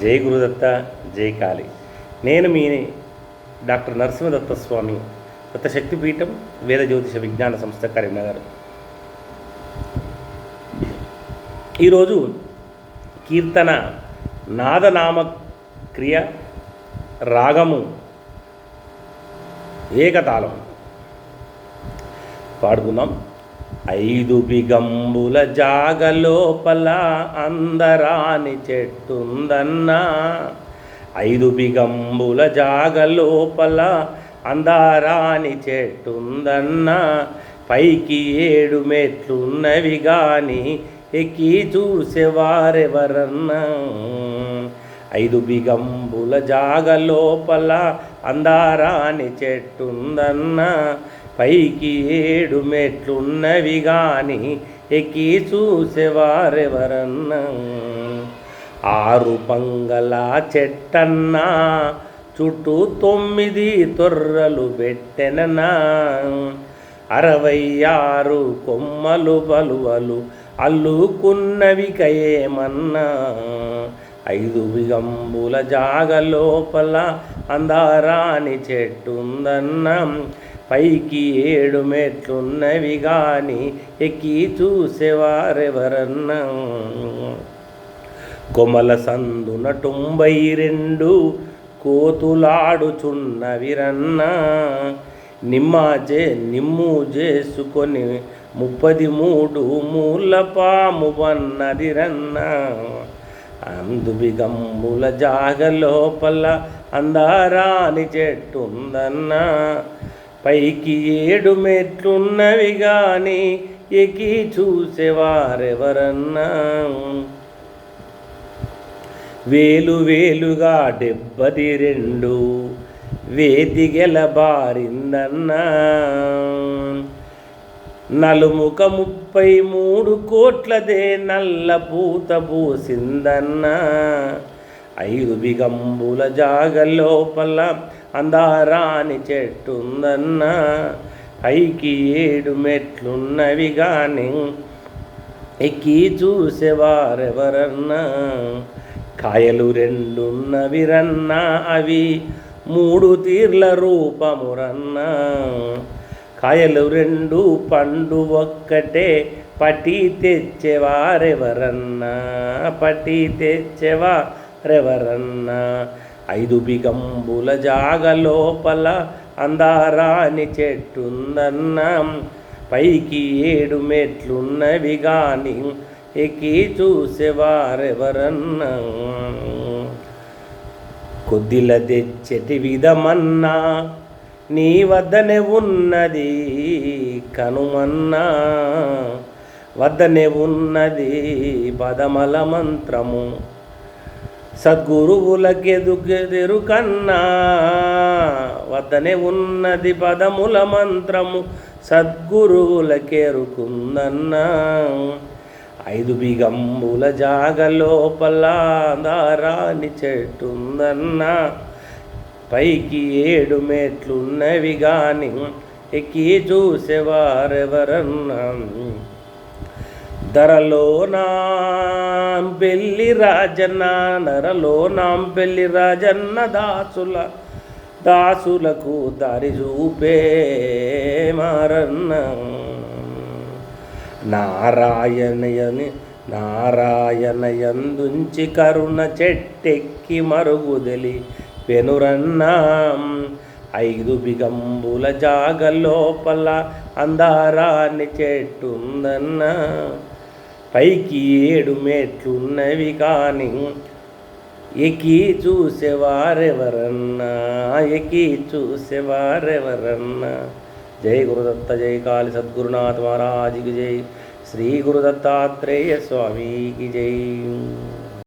జై గురుదత్త జై కాళి. నేను మీ డాక్టర్ నరసింహదత్త స్వామి దత్త శక్తిపీఠం వేద జ్యోతిష విజ్ఞాన సంస్థ కరీంనగర్. ఈరోజు కీర్తన నాదనామ క్రియ రాగము ఏకతాళం. పాడుకుందాం. ఐదు బిగంబుల జాగలోపల అందరాని చెట్టుందన్నా. ఐదు బిగంబుల జాగలోపల అందారాని చెట్టుందన్నా. పైకి ఏడు మెట్లున్నవి గాని ఎక్కి చూసేవారెవరన్నా. ఐదు బిగంబుల జాగలోపల అందారాని చెట్టుందన్నా. పైకి ఏడు మెట్లున్నవి గాని ఎక్కి చూసేవారెవరన్నా? ఆరు పంగల చెట్టన్నా చుట్టూ తొమ్మిది తొర్రలు పెట్టెననా అరవై ఆరు కొమ్మలు బలువలు అల్లుకున్నవి కయేమన్నా? ఐదు బిగంబుల జాగ లోపల అందారాని చెట్టుందన్నా. పైకి ఏడు మెట్లున్నవి గాని ఎక్కి చూసేవారెవరన్నా. కొమల సందున తొంభై రెండు కోతులాడుచున్నవిరన్నా. నిమ్మాజే నిమ్ము చేసుకొని ముప్పది మూడు మూల పాము వన్నదిరన్నా. అందుబిగమ్ముల జాగ లోపల అందారాని చెట్టుందన్నా. పైకి ఏడు మెట్లున్నవి గాని ఎక్కి చూసేవారెవరన్నా? వేలు వేలుగా డెబ్బది రెండు వేదిగెల బారిందన్నా? నలుముక ముప్పై మూడు కోట్లదే నల్ల పూత పూసిందన్నా? ఐదు బిగంబుల జాగ లోపల అందారాని చెట్టుందన్నా పైకి ఏడు మెట్లున్నవి కానీ ఎక్కి చూసేవారెవరన్నా? కాయలు రెండున్నవిరన్నా అవి మూడు తీర్ల రూపమురన్నా? కాయలు రెండు పండు ఒక్కటే పటి తెచ్చేవారెవరన్నా? పటి రెవరన్నా ఐదు బిగంబుల జాగ లోపల అందారాని చెట్టుందన్నా. పైకి ఏడు మెట్లున్నవి గాని ఎక్కి చూసేవారెవరన్నా? కొద్దిల తెచ్చటి విధమన్నా? నీ వద్దనే ఉన్నది కనుమన్నా. వద్దనే ఉన్నది పదమల మంత్రము. సద్గురువులకెదుగెదురు కన్నా వద్దనే ఉన్నది పదముల మంత్రము సద్గురువులకెరుకుందన్నా. ఐదు బిగంబుల జాగ లోపల దారాని చెట్టుందన్నా. పైకి ఏడు మెట్లున్నవి గాని ఎక్కి చూసేవారెవరన్నా. ధరలో నా పెళ్ళి రాజన్న నరలో నాం పెళ్ళి రాజన్న దాసుల దాసులకు దారి చూపే మారన్న. నారాయణయని నారాయణయందుంచి కరుణ చెట్టెక్కి మరుగుదలి పెనురన్నా. ఐదు బిగంబుల జాగ లోపల అందారాన్ని చెట్టుందన్నా. పైకి ఏడు మెట్లున్నవి కానీ ఎక్కి చూసేవారెవరన్నా ఎక్కి చూసేవారెవరన్నా. జై గురుదత్త జై కాళి సద్గురునాథ్ మహారాజుకి జై. శ్రీ గురుదత్తాత్రేయ స్వామికి జై.